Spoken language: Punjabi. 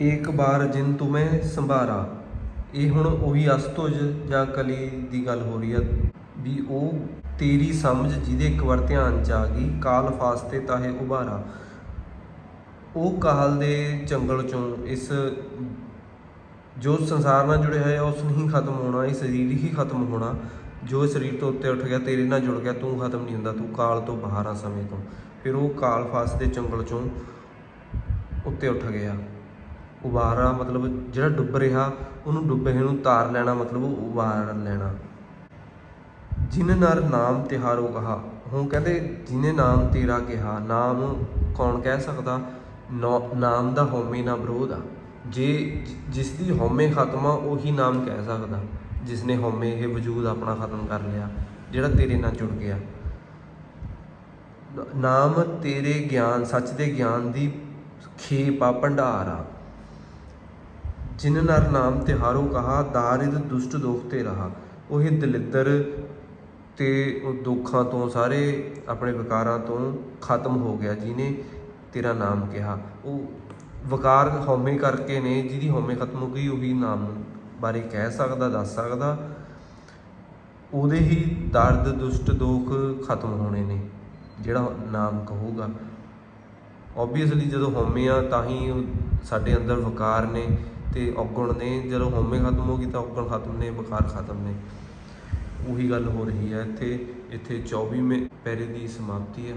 ਏਕ ਬਾਰ ਜਿਨ ਤੁਮੇ ਸੰਭਾਰਾ। ਇਹ ਹੁਣ ਉਹੀ ਅਸਤੁਜ ਜਾਂ ਕਲੀ ਦੀ ਗੱਲ ਹੋ ਰਹੀ ਹੈ ਵੀ ਉਹ ਤੇਰੀ ਸਮਝ ਜਿਹਦੇ ਇੱਕ ਵਾਰ ਧਿਆਨ ਚ ਆ ਗਈ, ਕਾਲ ਫਾਸਤੇ ਤਾਹੇ ਉਭਾਰਾ। ਉਹ ਕਾਲ ਦੇ ਜੰਗਲ ਚੋਂ ਇਸ ਜੋ ਸੰਸਾਰ ਨਾਲ ਜੁੜਿਆ ਹੋਇਆ ਉਸ ਨਹੀਂ ਖਤਮ ਹੋਣਾ, ਇਹ ਸਰੀਰ ਹੀ ਖਤਮ ਹੋਣਾ। ਜੋ ਸਰੀਰ ਤੋਂ ਉੱਤੇ ਉੱਠ ਗਿਆ, ਤੇਰੇ ਨਾਲ ਜੁੜ ਗਿਆ, ਤੂੰ ਖਤਮ ਨਹੀਂ ਹੁੰਦਾ, ਤੂੰ ਕਾਲ ਤੋਂ ਬਾਹਰ ਆ ਸਮੇਂ ਤੋਂ। ਫਿਰ ਉਹ ਕਾਲ ਫਾਸ ਦੇ ਜੰਗਲ ਚੋਂ ਉੱਤੇ ਉੱਠ ਗਿਆ। ਉਬਾਰਾ ਮਤਲਬ ਜਿਹੜਾ ਡੁੱਬ ਰਿਹਾ, ਉਹਨੂੰ ਡੁੱਬੇ ਨੂੰ ਤਾਰ ਲੈਣਾ ਮਤਲਬ ਉਬਾਰ ਲੈਣਾ। ਜਿਨ ਨਰ ਨਾਮ ਤਿਹਾਰੋ ਕਹਾ, ਹੁਣ ਕਹਿੰਦੇ ਜਿਨੇ ਨਾਮ ਤੇਰਾ ਕਿਹਾ, ਨਾਮ ਕੌਣ ਕਹਿ ਸਕਦਾ? ਨੌ- ਨਾਮ ਦਾ ਹਉਮੈ ਨਾ ਵਿਰੋਧ ਆ। ਜੇ ਜਿ- ਜਿਸ ਦੀ ਹਉਮੈ ਖਤਮ ਆ, ਉਹੀ ਨਾਮ ਕਹਿ ਸਕਦਾ। ਜਿਸ ਨੇ ਹਉਮੈ ਇਹ ਵਜੂਦ ਆਪਣਾ ਖਤਮ ਕਰ ਲਿਆ, ਜਿਹੜਾ ਤੇਰੇ ਨਾਲ ਜੁੜ ਗਿਆ। ਨਾਮ ਤੇਰੇ ਗਿਆਨ, ਸੱਚ ਦੇ ਗਿਆਨ ਦੀ ਖੇਪ ਆ, ਭੰਡਾਰ ਆ। ਜਿਨ ਨਰ ਨਾਮ ਤਿਹਾਰੋ ਕਹਾ, ਦਾਰਿਦ ਦੁਸ਼ਟ ਦੋਖ ਤੇ ਰਹਾ। ਉਹ ਇਹ ਦਲਿੱਦਰ ਤੇ ਉਹ ਦੁੱਖਾਂ ਤੋਂ ਸਾਰੇ ਆਪਣੇ ਵਿਕਾਰਾਂ ਤੋਂ ਖਤਮ ਹੋ ਗਿਆ ਜਿਹਨੇ ਤੇਰਾ ਨਾਮ ਕਿਹਾ। ਉਹ ਵਿਕਾਰ ਹਉਮੈ ਕਰਕੇ ਨੇ, ਜਿਹਦੀ ਹਉਮੈ ਖਤਮ ਹੋ ਗਈ, ਉਹੀ ਨਾਮ ਬਾਰੇ ਕਹਿ ਸਕਦਾ, ਦੱਸ ਸਕਦਾ। ਉਹਦੇ ਹੀ ਦਰਦ, ਦੁਸ਼ਟ ਦੋਖ ਖਤਮ ਹੋਣੇ ਨੇ, ਜਿਹੜਾ ਨਾਮ ਕਹੂਗਾ। ਓਬਵੀਅਸਲੀ ਜਦੋਂ ਹਉਮੈ ਆ, ਤਾਂ ਹੀ ਸਾਡੇ ਅੰਦਰ ਵਿਕਾਰ ਨੇ। ਤੇ ਔਗਣ ਨੇ, ਜਦੋਂ ਹਉਮੈ ਖਤਮ ਹੋ ਗਈ ਤਾਂ ਔਗਣ ਖਤਮ ਨੇ ਬੁਖਾਰ ਖਤਮ ਨੇ। ਉਹੀ ਗੱਲ ਹੋ ਰਹੀ ਹੈ। ਇੱਥੇ ਇੱਥੇ 24ਵੇਂ ਪੈਰੇ ਦੀ ਸਮਾਪਤੀ ਹੈ।